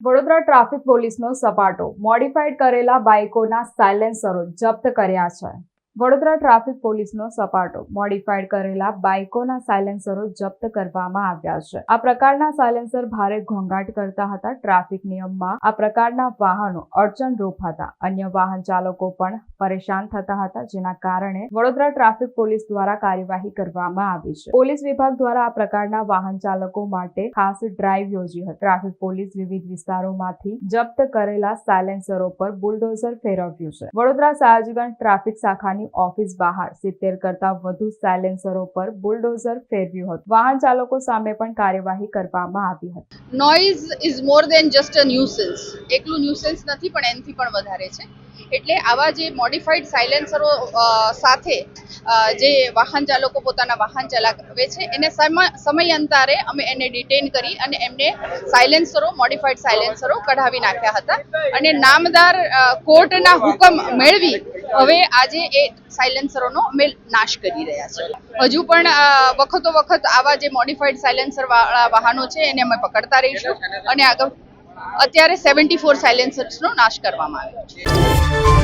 Vadodara traffic પોલીસનો સપાટો. Modified કરેલા બાઇકોના સાયલેન્સરો જપ્ત કર્યા છે. વડોદરા ટ્રાફિક પોલીસનો સપાટો. મોડિફાઈડ કરેલા બાઇકોના સાયલેન્સરો જપ્ત કરવામાં આવ્યા છે. આ પ્રકારના સાયલેન્સર ભારે ઘોંઘાટ કરતા હતા ટ્રાફિક નિયમમાં. આ પ્રકારના વાહનો અડચણરૂપ હતા અન્ય વાહન ચાલકો પણ પરેશાન થતા હતા, જેના કારણે વડોદરા ટ્રાફિક પોલીસ દ્વારા કાર્યવાહી કરવામાં આવી છે. પોલીસ વિભાગ દ્વારા આ પ્રકારના વાહન ચાલકો માટે ખાસ ડ્રાઈવ યોજી હતી. ટ્રાફિક પોલીસ વિવિધ વિસ્તારોમાંથી જપ્ત કરેલા સાયલેન્સરો પર બુલડોઝર ફેરવ્યું છે. વડોદરા સયાજીગંજ ટ્રાફિક શાખાની ઓફિસ બહાર સિત્તેર કરતા વધુ સાયલેન્સરો પર બુલડોઝર ફેરવ્યું હતું. વાહન ચાલકો સામે પણ કાર્યવાહી કરવામાં આવી હતી. Noise is more than just a nuisance એકલું ન્યુસન્સ નથી, પણ એનથી પણ વધારે છે. એટલે આવા જે મોડિફાઈડ સાયલેન્સરો સાથે જે વાહન ચાલકો પોતાના વાહન ચલાવે છે, એને સમય, સમયાંતરે અમે એને ડિટેન કરી અને એમને સાયલેન્સરો મોડિફાઈડ સાયલેન્સરો કઢાવી નાખ્યા હતા. અને નામદાર કોર્ટના હુકમ મેળવી હવે આજે એ સાયલેન્સરોનો અમે નાશ કરી રહ્યા છે હજુ પણ વખતો વખત આવા જે મોડિફાઈડ સાયલેન્સર વાળા વાહનો છે, એને અમે પકડતા રહીશું અને આગળ અત્યારે સેવન્ટી ફોર સાયલેન્સર્સનો નાશ કરવામાં આવ્યો છે.